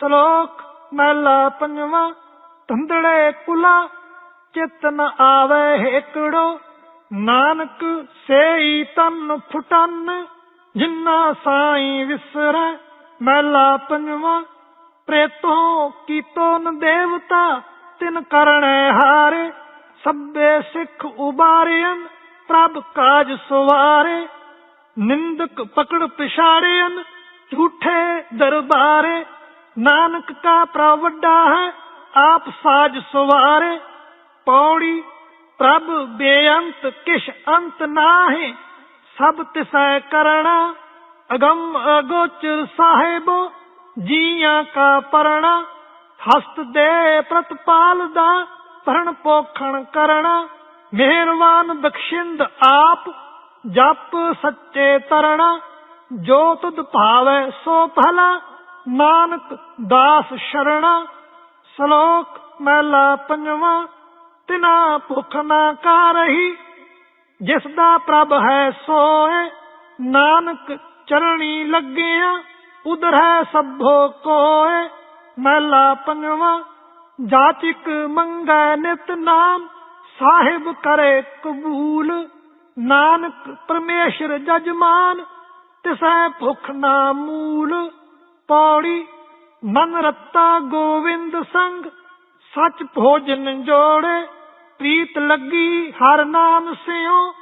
ਸ਼ਲੋਕ ਮਹਿਲਾ ਪੰਜਵਾਂ, ਧੰਦੜੇ ਕੁਲਾ, ਚਿਤ ਆਵੇ ਹੇਕੜੋ, ਨਾਨਕ ਸੇਈ ਤਨ ਫੁਟਨ, ਜਿੰਨਾ ਸਾਈ ਵਿਸਰੈ। ਮਹਿਲਾ ਪੰਜਵਾਂ, ਪ੍ਰੇਤੋਂ ਕੀਤੋ ਦੇਵਤਾ, ਤਿਨ ਕਰਣੈ ਹਾਰੇ। ਸਭੇ ਸਿੱਖ ਉਬਾਰਿਅਨ ਪ੍ਰਭ ਕਾਜ ਸਵਾਰੇ। ਨਿੰਦਕ ਪਕੜ ਪਿਛਾੜਿਅਨ ਝੂਠੇ ਦਰਬਾਰੇ। ਨਾਨਕ ਕਾ ਪ੍ਰਭ ਵੱਡਾ ਹੈ, ਆਪ ਸਾਜ ਸਵਾਰੇ। ਪੌੜੀ, ਪ੍ਰਭ ਬੇਅੰਤ, ਕਿਛ ਅੰਤ ਨਾਹੀ, ਸਭ ਤਿਸੈ ਕਰਣਾ। ਅਗੰਮ ਅਗੋਚਰ ਸਾਹਿਬੋ, ਜੀਆਂ ਕਾ ਪਰਣਾ। ਹਸਤ ਦੇ ਪ੍ਰਤਪਾਲ ਦਾ ਭਰਨ ਪੋਖਣ ਕਰਣਾ। ਮਿਹਰਬਾਨ ਬਖਸ਼ਿੰਦ ਆਪ, ਜਪ ਸੱਚੇ ਤਰਣਾ। ਜੋ ਤੁਧ ਭਾਵੈ ਸੋ ਭਲਾ। ਨਾਨਕ ਦਾਸ ਸ਼ਰਣਾ, ਸ਼ਲੋਕ ਮਹਿਲਾ ਪੰਜਵਾਂ, ਤਿਨਾ ਭੁਖ ਨਾ ਕਾਰਹੀ ਜਿਸ ਦਾ ਪ੍ਰਭ ਹੈ ਸੋਏ, ਨਾਨਕ ਚਰਣੀ ਲੱਗਿਆ, ਉਧਰ ਹੈ ਸਭੋ ਕੋਏ, ਮਹਿਲਾ ਪੰਜਵਾਂ, ਜਾਚਿਕ ਮੰਗੈ ਨਿਤ ਨਾਮ, ਸਾਹਿਬ ਕਰੇ ਕਬੂਲ, ਨਾਨਕ ਪਰਮੇਸ਼ਰ ਜਜਮਾਨ, ਤਿਸੈ ਭੁਖ ਨਾ ਮੂਲ। ਪੌੜੀ, ਮਨ ਰੱਤਾ ਗੋਵਿੰਦ ਸੰਗ, ਸਚ ਭੋਜਨ ਜੋੜੇ, ਪ੍ਰੀਤ ਲੱਗੀ ਹਰ ਨਾਮ ਸਿਓ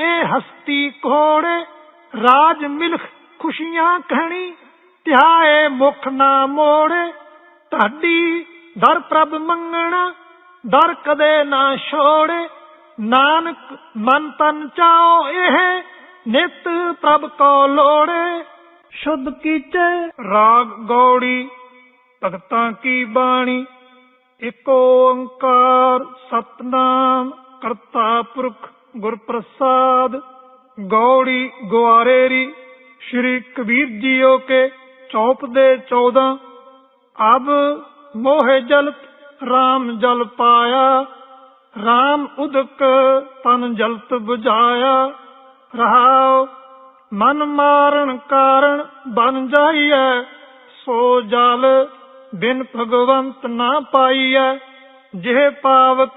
ਇਹ ਹਸਤੀ ਕੋੜੇ ਰਾਜ ਮਿਲਖ ਖੁਸ਼ੀਆਂ ਕਹਿਣੀ ਧਿਆਏ ਮੁਖ ਨਾ ਮੋੜੇ, ਤੁਹਾਡੀ ਦਰ ਪ੍ਰਭ ਮੰਗਣਾ, ਦਰ ਕਦੇ ਨਾ ਛੋੜੇ, ਨਾਨਕ ਮਨ ਤਨ ਚਾਓ ਇਹ, ਨਿਤ ਪ੍ਰਭ ਕੋ ਲੋੜੇ। ਸ਼ੁੱਧ ਕੀਚੇ, ਰਾਗ ਗੌੜੀ, ਭਗਤਾਂ ਕੀ ਬਾਣੀ, ਇੱਕ ਓੰਕਾਰ, ਸਤਨਾਮ, ਕਰਤਾ ਪੁਰਖ ਗੁਰ ਪ੍ਰਸਾਦ ਗੌੜੀ ਗਵਾਰੇਰੀ ਸ਼੍ਰੀ ਕਬੀਰ ਜੀਓ ਕੇ ਚੌਪ ਦੇ 14 ਅਬ ਮੋਹਿ ਜਲਤ, ਰਾਮ ਜਲ ਪਾਇਆ, ਰਾਮ ਉਦਕ ਤਨ ਜਲਤ ਬੁਝਾਇਆ, ਰਹਾਉ ਮਨ ਮਾਰਨ ਕਾਰਨ ਬਨ ਜਾਈਐ, ਸੋ ਜਲ ਬਿਨ ਭਗਵੰਤ ਨਾ ਪਾਈਐ। ਜਿਹੇ ਪਾਵਕ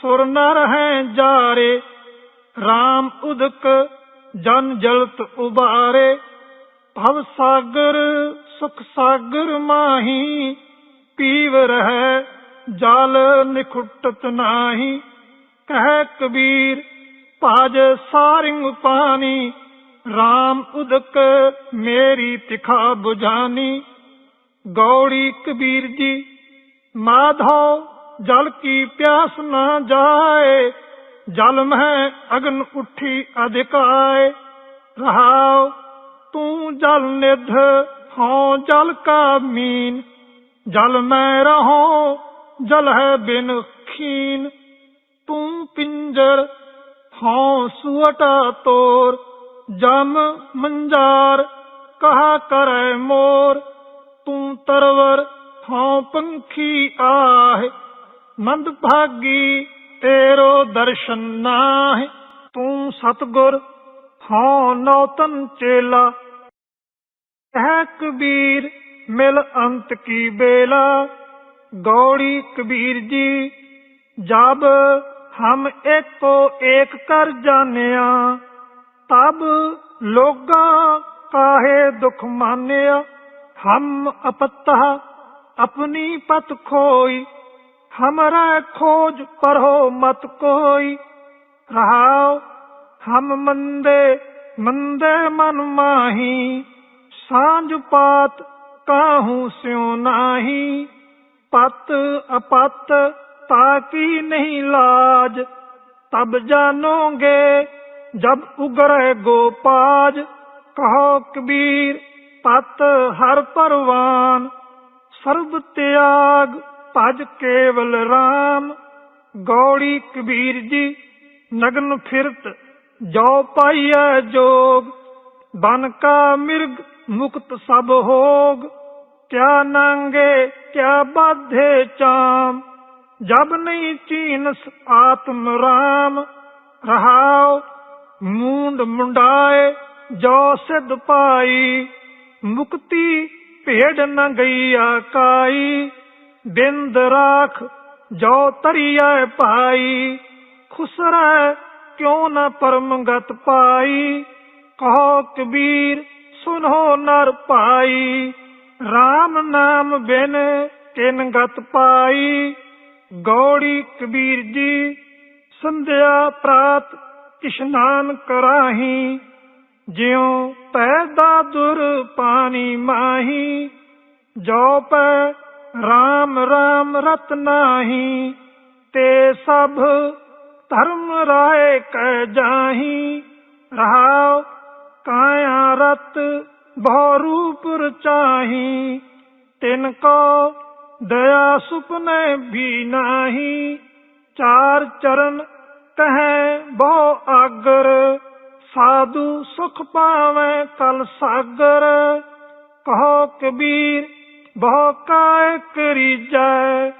ਸੁਰ ਨਰ ਹੈ ਜਾਰੇ, RAM ਉਦਕ ਜਨ ਜਲਤ ਉਬਾਰੇ। ਭਵ ਸਾਗਰ ਸੁਖ ਸਾਗਰ ਮਾਹੀ, ਪੀਵ ਰਹਿ ਜਲ ਨਿਖੁਟਤ ਨਾਹੀ। ਕਹਿ ਕਬੀਰ, ਭਾਜ ਸਾਰਿੰਗ ਪਾਣੀ RAM ਉਦਕ ਮੇਰੀ ਤਿਖਾ 부ਝਾਨੀ ਗੌੜੀ ਕਬੀਰ ਜੀ ਮਾਧੋ ਜਲ ਕੀ ਪਿਆਸ ਨਾ ਜਾਏ ਜਲ ਮਹਿ ਅਗਨ ਉੱਠੀ ਅਧਿਕਾਏ ਰਹਾਉ ਤੂੰ ਜਲ ਨਿਧ ਹਉ ਜਲ ਕਾ ਮੀਨ ਜਲ ਮੈਂ ਰਹੋ ਜਲ ਹੈ ਬਿਨ ਖੀਨ ਤੂੰ ਪਿੰਜਰ ਹਉ ਸੁਅਟਾ ਤੋਰ ਜਮ ਮੰਜਾਰ, ਕਹਾ ਕਰੈ ਮੋਰ, ਤੂੰ ਤਰਵਰ ਹਉ ਪੰਖੀ ਆਹ ਮੰਦ ਭਾਗੀ ਤੇਰੋ ਦਰਸ਼ਨ ਨਾਹਿ, ਤੂੰ ਸਤਗੁਰ ਹਉ ਨੌਤਨ ਚੇਲਾ। ਕਹਿ ਕਬੀਰ, ਮਿਲ ਅੰਤ ਕੀ ਬੇਲਾ, ਗੌੜੀ ਕਬੀਰ ਜੀ, ਜਬ ਹਮ ਏਕੋ ਏਕ ਕਰ ਜਾਣਿਆ। ਤਬ ਲੋਗਾ ਕਾਹੇ ਦੁਖ ਮਾਨਿਆ? ਹਮ ਅਪਤਹ, ਆਪਣੀ ਪਤ ਖੋਈ। ਹਮਰਾ ਖੋਜ ਪਰੋ ਮਤ ਕੋਈ। ਰਹਾਓ ਹਮ ਮੰਦੇ ਮੰਦੇ ਮਨ ਮਾਹੀ। ਸਾਂਝ ਪਾਤ ਕਾਹੂ ਸਿਉ ਨਾਹੀ। ਪਤ ਅਪਤ ਤਾਕੀ ਨਹੀਂ ਲਾਜ। ਤਬ ਜਾਣੋਗੇ ਜਬ ਉਗਰਹਿ ਗੋਪਾਜ, ਕਹੋ ਕਬੀਰ ਪਤ ਹਰ ਪਰਵਾਨ ਸਰਬ ਤਿਆਗ ਭਜ ਕੇਵਲ RAM ਗੌੜੀ ਕਬੀਰ ਜੀ, ਨਗਨ ਫਿਰਤ, ਜੋ ਪਾਈਐ ਜੋਗ, ਬਨ ਕਾ ਮਿਰਗ ਮੁਕਤ ਸਭ ਹੋਗ। ਕਿਆ ਨੰਗੇ, ਕਿਆ ਬਾਧੇ ਚਾਮ, ਜਬ ਨਹੀਂ ਚੀਨਸ ਆਤਮ RAM ਰਹਾਓ ਮੂੰਡ ਮੁੰਡਾਏ, ਜੋ ਸਿਧ ਪਾਈ, ਮੁਕਤੀ ਭੇਡ ਨ ਗਈ ਕਾਈ ਬਿੰਦ ਰਾਖ ਜੋ ਤਰੀਐ ਭਾਈ, ਖੁਸਰੈ ਕਿਉ ਨ ਪਰਮਗਤ ਪਾਈ? ਕਹੋ ਕਬੀਰ, ਸੁਨੋ ਨਰ ਭਾਈ RAM ਨਾਮ ਬਿਨ ਕਿਨ ਗਤ ਪਾਈ। ਗੌੜੀ ਕਬੀਰ ਜੀ, ਸੰਧਿਆ ਪ੍ਰਾਤ ਇਸ਼ਨਾਨ ਕਰਾਹੀ, ਜਿਉ ਪੈਦਾ ਦੁਰ ਪਾਣੀ ਮਾਹੀ, ਜੋ ਪੈ RAM RAM ਰਤ ਨਾਹੀ, ਤੇ ਸਭ ਧਰਮ ਰਾਏ ਕਹਿ ਜਾਹੀ। ਰਹਾਉ ਕਾਇਆ ਰਤ ਬਹੁ ਰੂਪ ਰਚਾਹੀ, ਤਿਨ ਕੋ ਦਇਆ ਸੁਪਨੇ ਵੀ ਨਾਹੀ। ਚਾਰ ਚਰਨ ਕਹੈ ਬਹੁ ਆਗਰ ਸਾਧੂ ਸੁਖ ਪਾਵੈ ਕਲ ਸਾਗਰ ਕਹੋ ਕਬੀਰ ਬਹੁ ਕਾਇ ਕਰੀਜੈ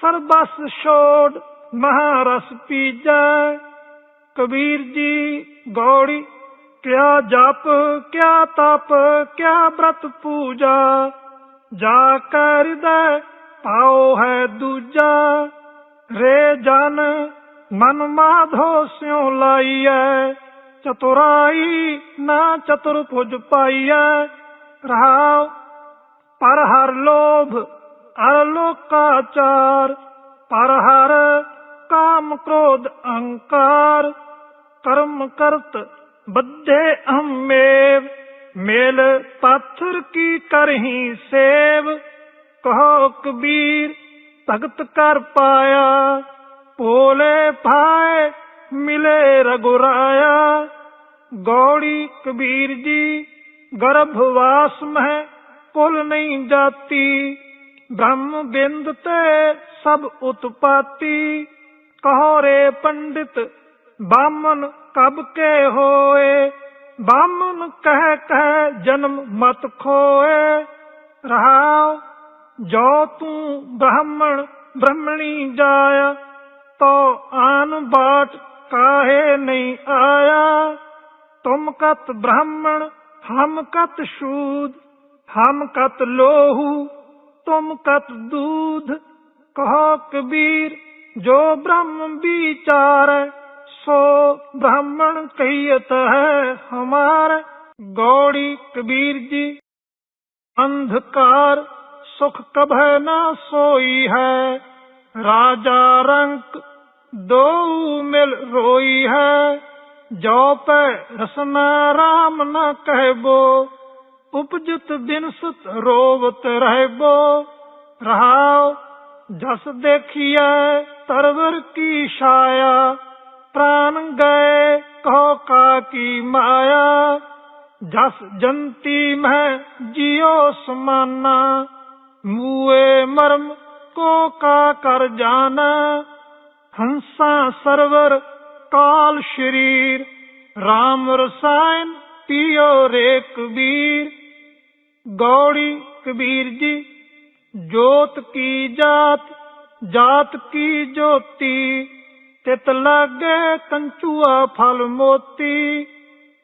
ਸਰਬਸ ਛੋੜ ਮਹਾਰਸ ਪੀਜੈ ਕਬੀਰ ਜੀ ਗੌੜੀ ਕਿਆ ਜਪ ਕਿਆ ਤਪ ਕਿਆ ਬ੍ਰਤ ਪੂਜਾ ਜਾ ਕਰ ਹਿਰਦੈ ਪਾਉ ਹੈ ਦੂਜਾ ਰੇ ਜਨ ਮਨ ਮਾਧੋ ਸਿਉ ਲਾਈਐ, ਚਤੁਰਾਈ ਨਾ ਚਤੁਰ ਪੁਜ ਪਾਈਐ। ਰਹਾਉ ਪਰ ਹਰ ਲੋਭ ਅਰ ਲੋਕਾਚਾਰ, ਪਰ ਹਰ ਕਾਮ ਕ੍ਰੋਧ ਅਹੰਕਾਰ। ਕਰਮ ਕਰਤ ਬੱਧੇ ਅਮੇਵ, ਮੇਲ ਪਾਥਰ ਕੀ ਕਰਹੀ ਸੇਵ। ਕਹੋ ਕਬੀਰ, ਭਗਤ ਕਰ ਪਾਇਆ। ਭੋਲੇ ਭਾਏ ਮਿਲੇ ਰਗੁਰਾਇਆ। ਗੌੜੀ ਕਬੀਰ ਜੀ ਗਰਭਵਾਸ ਮਹਿ ਕੁਲ ਨਹੀਂ ਜਾਤੀ। ਬ੍ਰਹਮ ਬਿੰਦ ਤੇ ਸਭ ਉਤਪਾਤੀ। ਕਹੋ ਰੇ ਪੰਡਿਤ ਬਾਮਨ ਕਬ ਕੇ ਹੋਏ? ਬਾਮਨ ਕਹਿ ਕਹਿ ਜਨਮ ਮਤ ਖੋਏ। ਰਹਾਉ, ਜੋ ਤੂੰ ਬ੍ਰਾਹਮਣ ਬ੍ਰਹਮਣੀ ਜਾਇਆ। ਤੋ ਆਨ ਬਾਟ ਕਾਹੇ ਨਹੀਂ ਆਇਆ ਤੁਮ ਕਤ ਬ੍ਰਾਹਮਣ ਹਮ ਕਤ ਸ਼ੂਦ ਹਮ ਕਤ ਲੋਹੂ ਤੁਮ ਕਤ ਦੂਧ ਕਹੋ ਕਬੀਰ ਜੋ ਬ੍ਰਹਮ ਵਿਚਾਰ ਸੋ ਬ੍ਰਾਹਮਣ ਕਹੀਤ ਹੈ ਹਮਾਰ ਗੌੜੀ ਕਬੀਰ ਜੀ ਅੰਧਕਾਰ ਸੁਖ ਕਭੈ ਨਾ ਸੋਈ ਹੈ ਰਾਜਾ ਰੰਕ ਦੋ ਮਿਲ ਰੋਈ ਹੈ, ਜੋ ਪੈ ਰਸਨਾ ਰਾਮ ਨਾ ਕਹਿਬੋ, ਉਪਜਤ ਬਿਨਸਤ ਰੋਵਤ ਰਹਿਬੋ। ਰਹਾਉ, ਜਸ ਦੇਖੀਐ, ਤਰਵਰ ਕੀ ਛਾਇਆ, ਪ੍ਰਾਨ ਗਏ, ਕਹੋ ਕਾ ਕੀ ਮਾਇਆ। ਜਸ ਜੰਤੀ ਮਹਿ ਜਿਉ ਸਮਾਨਾ, ਮੂਏ ਮਰਮ ਕੋ ਕਾ ਕਰ ਜਾਣਾ। ਹੰਸਾ ਸਰਵਰ ਕਾਲ ਸ਼ਰੀਰ RAM ਰਸਾਇਨ ਪੀਓ ਰੇ ਕਬੀਰ ਗੌੜੀ ਕਬੀਰ ਜੀ, ਜੋਤ ਕੀ ਜਾਤ ਜਾਤ ਕੀ ਜੋਤੀ, ਤਿਤ ਲਾਗੇ ਕੰਚੂਆ ਫਲ ਮੋਤੀ।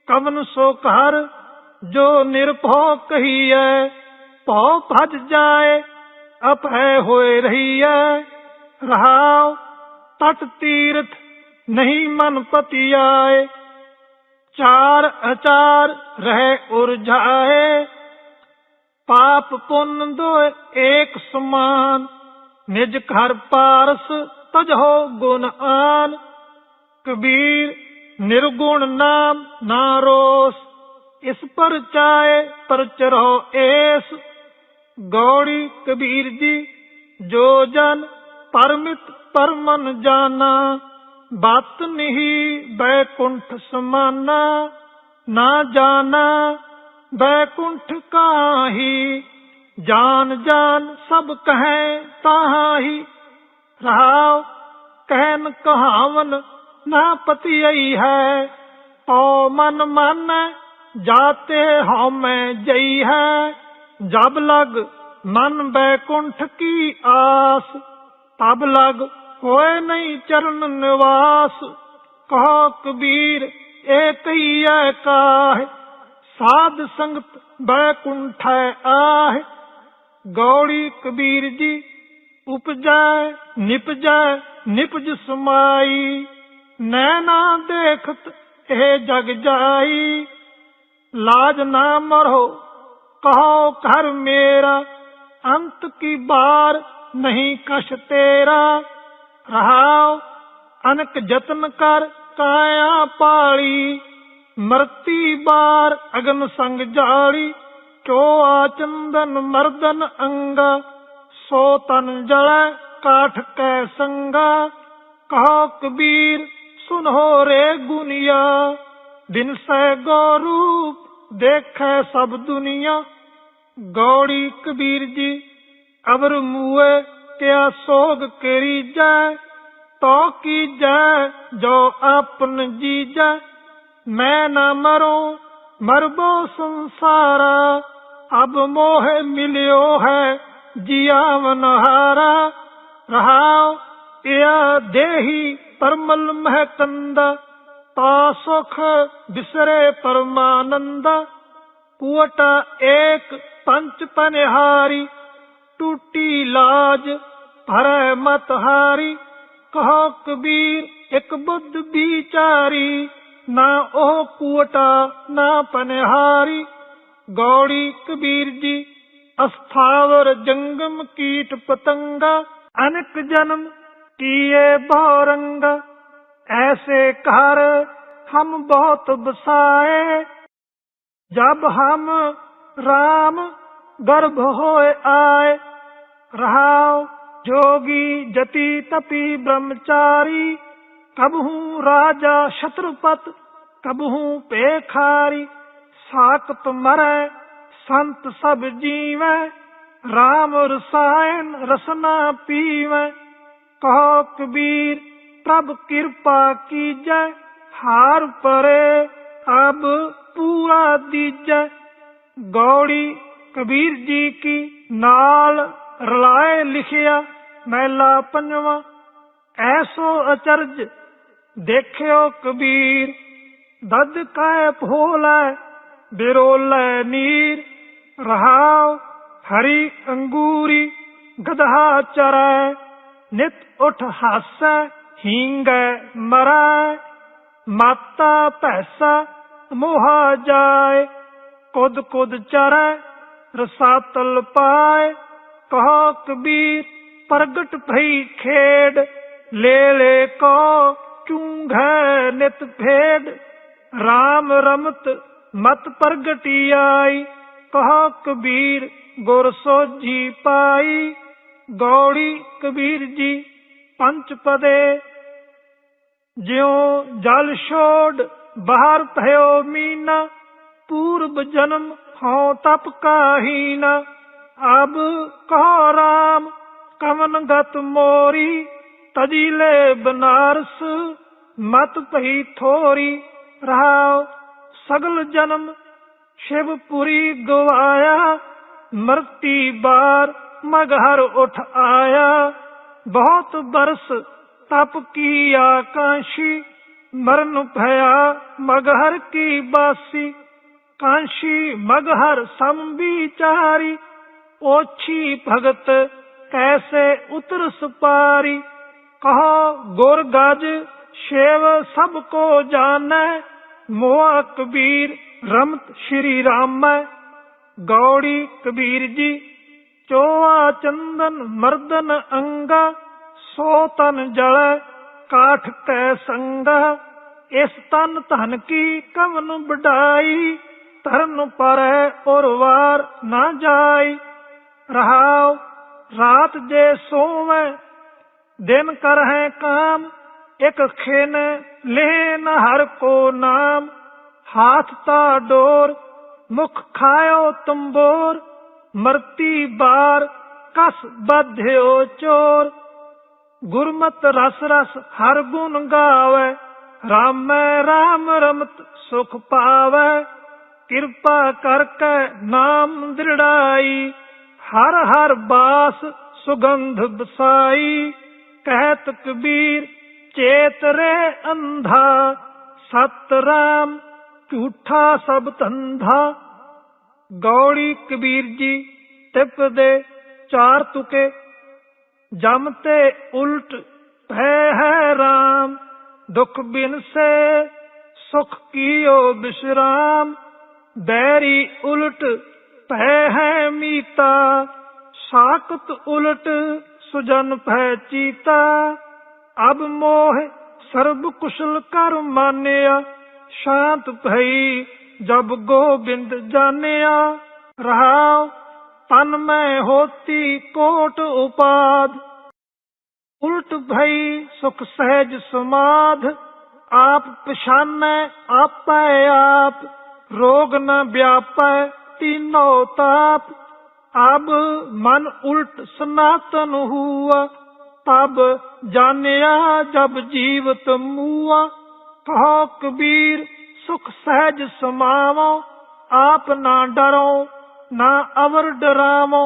ਕਵਨ ਸੋ ਘਰ ਜੋ ਨਿਰਭਉ ਕਹੀਐ, ਭਉ ਭਜ ਜਾਏ ਅਪੈ ਹੋਏ ਰਹੀਐ। ਰਹਾਉ ਤਟ ਤੀਰਥ ਨਹੀਂ ਮਨ ਪਤੀ ਆਏ ਚਾਰ ਅਚਾਰ ਰਹਿ ਉਰਝਾਏ ਪਾਪ ਪੁੰਨ ਦੋਇ ਏਕ ਸਮਾਨ। ਨਿਜ ਘਰ ਪਾਰਸ ਤਜਹੋ ਗੁਣ ਆਨ। ਕਬੀਰ ਨਿਰਗੁਣ ਨਾਮ ਨਾ ਰੋਸ। ਇਸ ਪਰ ਚਾਏ ਪਰ ਚਰੋ ਏਸ। ਗੌੜੀ ਕਬੀਰ ਜੀ ਜੋ ਜਨ ਪਰਮਿਤ ਪਰਮਨ ਜਾਣਾ, ਬਾਤ ਨਹੀਂ ਬੈਕੁੰਠ ਸਮਾਨਾ। ਨਾ ਜਾਣਾ, ਬੈਕੁੰਠ ਕਾਹੀ, ਜਾਨ ਜਾਨ ਸਭ ਕਹੈ ਤਾਹੀ ਰਹਾਉ ਕਹਿਨ ਕਹਾਵਨ ਨਾ ਪਤੀਈ ਹੈ ਓ ਮਨ ਮਨ ਜਾਤੇ ਹਉ ਜਈ ਹੈ। ਜਬ ਲਗ ਮਨ ਬੈਕੁੰਠ ਕੀ ਆਸ, ਤਬ ਲਗ ਹੋਏ ਨਹੀਂ ਚਰਨ ਨਿਵਾਸ, ਕਹੋ ਕਬੀਰ, ਏ ਕਹੀਐ ਕਾਹ? ਸਾਧ ਸੰਗਤ ਬੈਕੁੰਠੈ ਆਹ। ਗੌੜੀ ਕਬੀਰ ਜੀ, ਉਪਜੈ, ਨਿਪਜੈ, ਨਿਪਜ ਸਮਾਈ। ਨੈਣਾ ਦੇਖਤ, ਇਹ ਜਗ ਜਾਈ। ਲਾਜ ਨਾ ਮਰੋ ਕਹੋ ਘਰ ਮੇਰਾ, ਅੰਤ ਕੀ ਬਾਰ ਨਹੀਂ ਕਸ਼ ਤੇਰਾ। ਰਹਾਉ, ਅਨਕ ਯਤਨ ਕਰ ਕਾਇਆ ਪਾਲੀ, ਮਰਤੀ ਬਾਰ ਅਗਨ ਸੰਗ ਜਾਲੀ, ਚੋਆ ਚੰਦਨ ਮਰਦਨ ਅੰਗਾ, ਸੋ ਤਨ ਜਲੈ ਕਾਠ ਕੈ ਸੰਗਾ, ਕਹੋ ਕਬੀਰ, ਸੁਨੋ ਰੇ ਗੁਨੀਆ, ਦਿਨ ਸੈ ਗੋ ਰੂਪ ਦੇਖੈ ਸਭ ਦੁਨੀਆ, ਗੌੜੀ ਕਬੀਰ ਜੀ ਅਬਰ ਮੂਏ ਕਿਆ ਸੋਗ ਕਰੀ ਜੈ, ਤੋ ਕੀ ਜੈ, ਜੋ ਆਪਨ ਜੀਜੈ। ਮੈਂ ਨਾ ਮਰੋ, ਮਰਬੋ ਸੰਸਾਰਾ, ਅਬ ਮੋਹ ਮਿਲਿਓ ਹੈ ਜੀਵਨ ਹਾਰਾ। ਰਹਾਉ ਇਆ ਦੇਹੀ ਪਰਮਲ ਮਹਕੰਦ ਤਾ ਸੁਖ ਬਿਸਰੇ ਪਰਮਾਨੰਦ। ਕੁਵਟ ਏਕ ਪੰਚ ਪਨਿਹਾਰੀ, ਟੂਟੀ ਲਾਜ ਹਰੈ ਮਤ ਹਾਰੀ, ਕਹੋ ਕਬੀਰ, ਇੱਕ ਬੁੱਧ ਵਿਚਾਰੀ, ਨਾ ਉਹ ਕੂਟਾ, ਨਾ ਪਨਹਾਰੀ। ਗੌੜੀ ਕਬੀਰ ਜੀ, ਅਸਥਾਵਰ ਜੰਗਮ ਕੀਟ ਪਤੰਗਾ, ਅਨਕ ਜਨਮ ਕੀਏ ਭੌਰੰਗ ਐਸੇ ਘਰ ਹਮ ਬਹੁਤ ਬਸਾਏ ਜਬ ਹਮ RAM ਗਰਭ ਹੋਏ ਆਏ। ਰਹਾਓ जोगी जति तपी ब्रह्मचारी कब हूँ राजा शत्रुपत कब हूँ पेखारी साकत मरै संत सब जीवै राम रसायन रसना पीवै कहो कबीर प्रभ कृपा कीजै हार परे अब पूरा दीजै गौड़ी कबीर जी की नाल ਰਲਾਏ ਲਿਖਿਆ ਮੈਲਾ ਪੰਜਵਾ, ਐਸੋ ਅਚਰਜ ਦੇਖਿਓ ਕਬੀਰ, ਦਦ ਕਾਇ ਭੋਲੇ, ਬਿਰੋਲੇ ਨੀਰ, ਰਹਾਉ ਹਰੀ ਅੰਗੂਰੀ, ਗਧਾ ਚਰੈ, ਨਿਤ ਉਠ ਹਾਸੈ, ਹੀਂਗੈ ਮਰੈ, ਮਾਤਾ ਪੈਸਾ ਮੋਹਾ ਜਾਏ, ਕੁਦ ਕੁਦ ਚਰੈ, ਰਸਾਤਲ ਪਾਏ। ਕਹੋ ਕਬੀਰ ਪ੍ਰਗਟ ਭਈ ਖੇਡ ਲੈ ਲੈ ਕੋ ਚੂੰਘੈ ਨਿਤ ਭੇਡ। RAM ਰਮਤ ਮਤ ਪ੍ਰਗਟੀ ਆਈ ਕਹੋ ਕਬੀਰ ਗੁਰ ਸੋਜੀ ਪਾਈ। ਗੌੜੀ ਕਬੀਰ ਜੀ ਪੰਚ ਪਦੇ, ਜਿਉ ਜਲ ਛੋੜ ਬਾਹਰ ਭਇਓ ਮੀਨਾ, ਪੂਰਬ ਜਨਮ ਹਉ ਤਪ ਕਾਹੀਨਾ। ਅਬ ਕਹੋ ਰਾਮ, ਕਵਨ ਗਤ ਮੋਰੀ ਤਜੀਲੇ ਬਨਾਰਸ ਮਤ ਭਈ ਥੋਰੀ, ਰਹਾਉ ਸਗਲ ਜਨਮ ਸ਼ਿਵਪੁਰੀ ਗਵਾਇਆ, ਮਰਤੀ ਬਾਰ ਮਗਹਰ ਉਠ ਆਇਆ। ਬਹੁਤ ਬਰਸ ਤਪ ਕੀ ਆਕਾਂਸ਼ੀ, ਮਰਨ ਭਇਆ ਮਗਹਰ ਕੀ ਬਾਸੀ। ਕਾਂਸ਼ੀ ਮਗਹਰ ਸਮ ਵਿਚਾਰੀ ਓਛੀ ਭਗਤ ਕੈਸੇ ਉਤਰ ਸੁਪਾਰੀ? ਕਹੋ ਗੁਰ ਗਜ ਸ਼ੇਵ ਸਭ ਕੋ ਜਾਣੈ ਮੋਹ ਕਬੀਰ ਰਮਤ ਸ਼੍ਰੀ ਰਾਮੈ। ਗੌੜੀ ਕਬੀਰ ਜੀ, ਚੋਆ ਚੰਦਨ ਮਰਦਨ ਅੰਗਾ, ਸੋ ਤਨ ਜਲ, ਕਾਠ ਕੈ ਸੰਗਾ। ਇਸ ਤਨ ਧਨ ਕੀ ਕਵਨ ਬਡਾਈ ਧਰਨ ਪਰੈ ਔਰ ਵਾਰ ਨਾ ਜਾਈ। ਰਹਾਉ, ਰਾਤ ਜੇ ਸੋਵੈ, ਦਿਨ ਕਰਹਿ ਕਾਮ, ਇਕ ਖਿਨ ਲੈਨ ਹਰ ਕੋ ਨਾਮ। ਹਾਥ ਤਾ ਡੋਰ, ਮੁਖ ਖਾਇਓ ਤੰਬੋਰ, ਮਰਤੀ ਬਾਰ, ਕਸ ਬੱਧਿਓ ਚੋਰ। ਗੁਰਮਤ ਰਸ ਰਸ ਹਰ ਗੁਣ ਗਾਵੇ, ਰਾਮੈ ਰਾਮ ਰਮਤ ਸੁਖ ਪਾਵੇ। ਕਿਰਪਾ ਕਰਕੇ ਨਾਮ ਦ੍ਰਿੜਾਈ ਹਰ ਹਰ ਬਾਸ ਸੁਗੰਧ ਬਸਾਈ ਕਹਿਤ ਕਬੀਰ ਚੇਤਰੇ ਅੰਧਾ, ਸਤ ਰਾਮ ਝੂਠਾ ਸਭ ਧੰਧਾ। ਗੌੜੀ ਕਬੀਰ ਜੀ ਤਿਪ ਦੇ ਚਾਰ ਤੁਕੇ, ਜਮ ਤੇ ਉਲਟ ਭੈ ਹੈ ਰਾਮ, ਦੁਖ ਬਿਨ ਸੇ, ਸੁਖ ਕੀਓ ਬਿਸਰਾਮ, ਬੈਰੀ ਉਲਟ ਭੈ ਹੈ ਮੀਤਾ ਸਾਕਤ ਉਲਟ ਸੁਜਨ ਭੈ ਚੀਤਾ। ਅਬ ਮੋਹ ਸਰਬ ਕੁਸ਼ਲ ਕਰ ਮਾਨਿਆ, ਸ਼ਾਂਤ ਭਈ ਜਬ ਗੋਬਿੰਦ ਜਾਣਿਆ। ਰਹਾਉ, ਤਨ ਮੈਂ ਹੋਤੀ ਕੋਟ ਉਪਾਦ। ਉਲਟ ਭਈ ਸੁਖ ਸਹਿਜ ਸਮਾਧ ਆਪ ਪਛਾਨੈ ਆਪੈ ਆਪ, ਰੋਗ ਨ ਵਿਆਪੈ तीनों ताप अब मन उल्ट सनातन हुआ तब जानिया जब जीवत मुआ कहो कबीर सुख सहज समावो आप ना डरो ना अवर डरावो